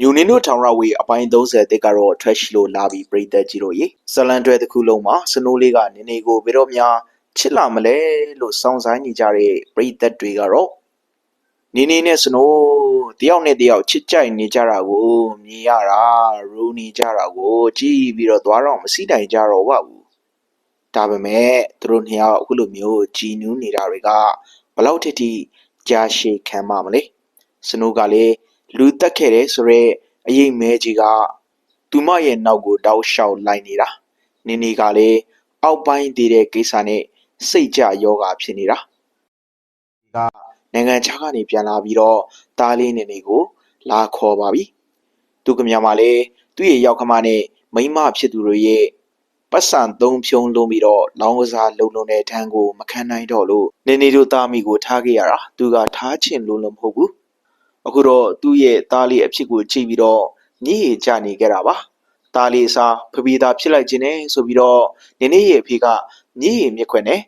မြူနင်းတို့ထောင်ရဝေးအပိုင်း30တက်ကတော့ trash လို့လာပြီးပြည်သက်ကြီးတို့ရေဇလန်တွဲတစ်ခုလုံးမှာစနိုးလေးကနေနေကိုဘယ်တော့မှချစ်လာမလဲလို့စောင့်ဆိုင်နေကြတဲ့ပြည်သက်တွေကတော့နေနေနဲ့စနိုးတယောက်နဲ့တယောက်ချစ်ကြိုက်နေကြတာကိုမြင်ရတာရူနေကြတာကိုကြည့်ပြီးတော့သွားတော့မစီးတိုင်ကြတော့ပါဘူးဒါပေမဲ့သူတို့နှစ်ယောက်အခုလိုမျိုးကြည်နူးနေတာတွေကဘလောက်ထိထိကြာရှည်ခံမှာမလဲစနိုးကလည်း လူတက်ခဲ့တယ်ဆိုတော့အရေးမဲကြီးကသူမရဲ့နောက်ကိုတောက်လျှောက်လိုက်နေတာနင်းနေကလည်းအောက်ပိုင်းတည်တဲ့ကိစ္စနဲ့စိတ်ကြယောဂဖြစ်နေတာကနိုင်ငံခြားကနေပြန်လာပြီးတော့တားလေးနေနေကိုလာခေါ်ပါပြီသူကမြားမလည်းသူ့ရဲ့ရောက်ခမနဲ့မိန်းမဖြစ်သူတို့ရဲ့ပတ်စံသုံးဖြုံလုံးပြီးတော့လောင်းကစားလုံလုံတဲ့ထန်းကိုမခံနိုင်တော့လို့နေနေတို့သားမိကိုထားခဲ့ရတာသူကထားချင်လို့လည်းမဟုတ်ဘူး အခုတော့သူ့ရဲ့သားလေးအဖြစ်ကိုကြည့်ပြီးတော့ညည်းရကြနေကြတာပါသားလေးအစားဖပီးသားဖြစ်လိုက်ခြင်းနဲ့ဆိုပြီးတော့နင်းနေရဲ့အဖေကညည်းရမြက်ခွက်နဲ့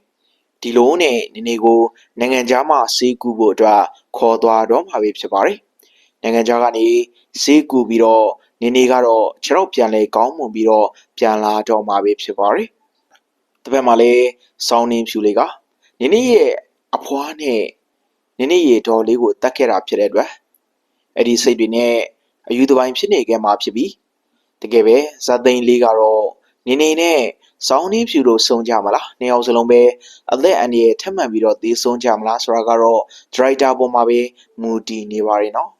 ဒီလိုနဲ့နင်းနေကိုနိုင်ငံခြားမှာဈေးကူဖို့အတွက်ခေါ်သွားတော့မှာပဲဖြစ်ပါတယ်နိုင်ငံခြားကနေဈေးကူပြီးတော့နင်းနေကတော့ခြေတော့ပြန်လဲကောင်းမွန်ပြီးတော့ပြန်လာတော့မှာပဲဖြစ်ပါတယ်တစ်ဖက်မှာလည်းစောင်းနှင်းဖြူလေးကနင်းနေရဲ့အဖွားနဲ့ နင်းနေရဲ့ဒေါ်လေးကိုတတ်ခဲ့တာဖြစ်တဲ့အတွက်အဲ့ဒီစိတ်တွေနဲ့အယူတပိုင်းဖြစ်နေခဲ့မှာဖြစ်ပြီးတကယ်ပဲဇာသိန်းလေးကတော့နေနေနဲ့စောင်းနှင်းဖြူလို့ဆုံးကြမလားနှစ်ယောက်စလုံးပဲအသက်အန္တရာယ်ထက်မှန်ပြီးတော့သေဆုံးကြမလားဆိုတာကတော့ဒရိုက်တာပေါ်မှာပဲမူတည်နေပါရင်နော်